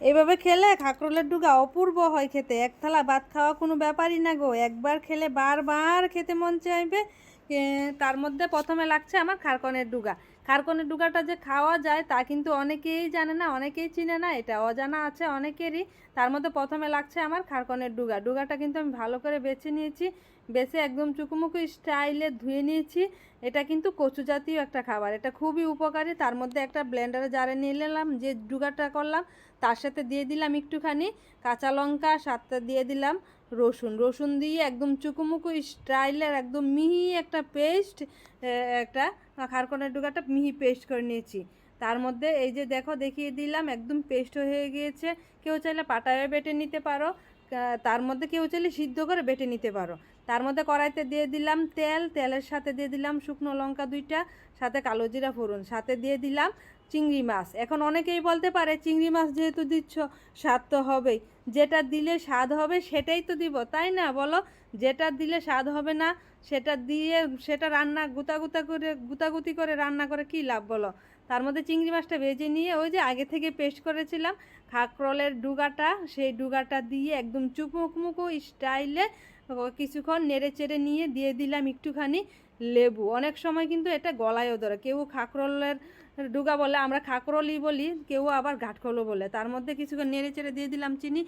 এভাবে খেলে কাঁকরোলের ডুগা অপূর্ব হয় খেতে। এক থালা ভাত খাওয়া কোনো ব্যাপারই না গো। একবার খেলে বারবার খেতে মন চাইবে তার মধ্যে প্রথমে লাগছে আমার খারকনের ডুগা। খারকনের ডুগাটা যে খাওয়া যায় তা কিন্তু অনেকেই জানে না, অনেকেই চিনে না, এটা অজানা আছে অনেকেরই। তার মধ্যে প্রথমে লাগছে আমার খারকনের ডুগা। ডুগাটা কিন্তু আমি ভালো করে বেছে নিয়েছি, বেছে একদম চুকুমুকু স্টাইলে ধুয়ে নিয়েছি। এটা কিন্তু কচু জাতীয় একটা খাবার, এটা খুবই উপকারী। তার মধ্যে একটা ব্লেন্ডারে জারে নিয়ে নিলাম, যে ডুগাটা করলাম, তার সাথে দিয়ে দিলাম একটুখানি কাঁচা লঙ্কা সাথে দিয়ে দিলাম। রসুন। রসুন দিয়ে একদম চুকুমুকু স্টাইলের একদম মিহি একটা পেস্ট একটা খারকনের ডুগাটা মিহি পেস্ট করে নিয়েছি। তার মধ্যে এই যে দেখো দেখিয়ে দিলাম, একদম পেস্ট হয়ে গিয়েছে। কেউ চাইলে পাটায় বেটে নিতে পারো তার মধ্যে কেউ চাইলে সিদ্ধ করে বেটে নিতে পারো। তার মধ্যে কড়াইতে দিয়ে দিলাম তেল, তেলের সাথে দিয়ে দিলাম শুকনো লঙ্কা দুইটা, সাথে কালো জিরা ফোড়ন, সাথে দিয়ে দিলাম চিংড়ি মাছ। এখন অনেকেই বলতে পারে চিংড়ি মাছ যেহেতু দিচ্ছ, স্বাদ তো হবেই। যেটা দিলে স্বাদ হবে সেটাই তো দিব, তাই না? বলো, যেটা দিলে স্বাদ হবে না, সেটা দিয়ে, সেটা রান্না গুতা গুতা করে গুতাগুতি করে রান্না করে কী লাভ বলো? তার মধ্যে চিংড়ি মাছটা ভেজে নিয়ে ওই যে আগে থেকে পেস্ট করেছিলাম খাকরলের ডুগাটা, সেই ডুগাটা দিয়ে একদম চুপমুকমুকু স্টাইলে কিছুক্ষণ নেড়ে চেড়ে নিয়ে দিয়ে দিলাম একটুখানি লেবু। অনেক সময় কিন্তু এটা গলায়ও ধরে। কেউ খাকরলের ডুগা বলে, আমরা খাকরলি বলি, কেউ আবার ঘাটকলও বলে। তার মধ্যে কিছুক্ষণ নেড়ে চেড়ে দিয়ে দিলাম চিনি।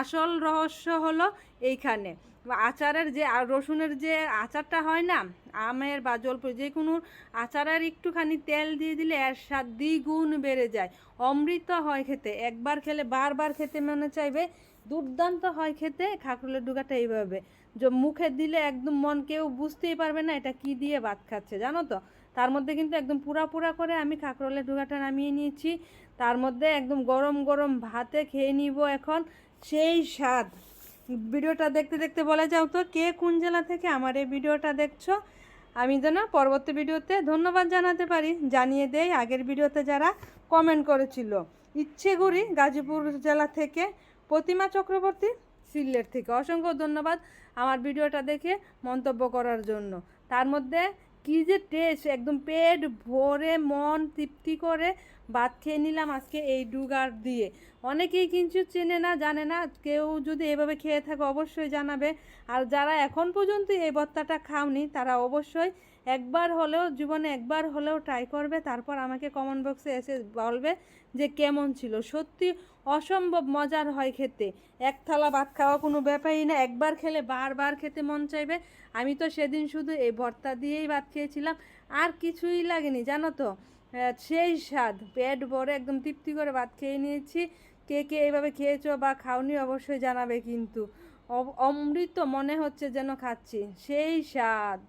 আসল রহস্য হলো এইখানে। আচারের যে রসুনের যে আচারটা হয় না, আমের বা জলপাই, যে কোনো আচারের একটুখানি তেল দিয়ে দিলে এর স্বাদ দ্বিগুণ বেড়ে যায়। অমৃত হয় খেতে, একবার খেলে বারবার খেতে মনে চাইবে, দুর্দান্ত হয় খেতে খাকরুলের ডুগাটা এইভাবে। যে মুখে দিলে একদম মন কেউ বুঝতেই পারবে না এটা কি দিয়ে ভাত খাচ্ছে, জানো তো? তার মধ্যে কিন্তু একদম পুরা পুরা করে আমি কাঁকরোলের ডুগাটা নামিয়ে নিয়েছি। তার মধ্যে একদম গরম গরম ভাতে খেয়ে নিব এখন। সেই স্বাদ। ভিডিওটা দেখতে দেখতে বলে যাও তো, কে কোন জেলা থেকে আমার এই ভিডিওটা দেখছ? আমি যেন পরবর্তী ভিডিওতে ধন্যবাদ জানাতে পারি, জানিয়ে দেই আগের ভিডিওতে যারা কমেন্ট করেছিল। ইচ্ছেগুড়ি গাজীপুর জেলা থেকে প্রতিমা চক্রবর্তী সিলেট থেকে। অসংখ্য ধন্যবাদ আমার ভিডিওটা দেখে মন্তব্য করার জন্য। তার মধ্যে কী যে টেস্ট একদম পেট ভরে মন তৃপ্তি করে ভাত খেয়ে নিলাম আজকে এই ডুগার দিয়ে। অনেকেই কিন্তু চেনে না, জানে না, কেউ যদি এভাবে খেয়ে থাকে অবশ্যই জানাবে। আর যারা এখন পর্যন্ত এই ভর্তাটা খাওনি, তারা অবশ্যই একবার হলেও, জীবনে একবার হলেও ট্রাই করবে, তারপর আমাকে কমেন্ট বক্সে এসে বলবে যে কেমন ছিল। সত্যি অসম্ভব মজার হয় খেতে। এক থালা ভাত খাওয়া কোনো ব্যাপারই না, একবার খেলে বারবার খেতে মন চাইবে। আমি তো সেদিন শুধু এই ভর্তা দিয়েই ভাত খেয়েছিলাম, আর কিছুই লাগেনি, জানো তো? সেই স্বাদ। পেট ভরে একদম তৃপ্তি করে ভাত খেয়ে নিয়েছি। কে কে এইভাবে খেয়েছো বা খাওনি অবশ্যই জানাবে কিন্তু। অমৃত মনে হচ্ছে যেন খাচ্ছি। সেই স্বাদ।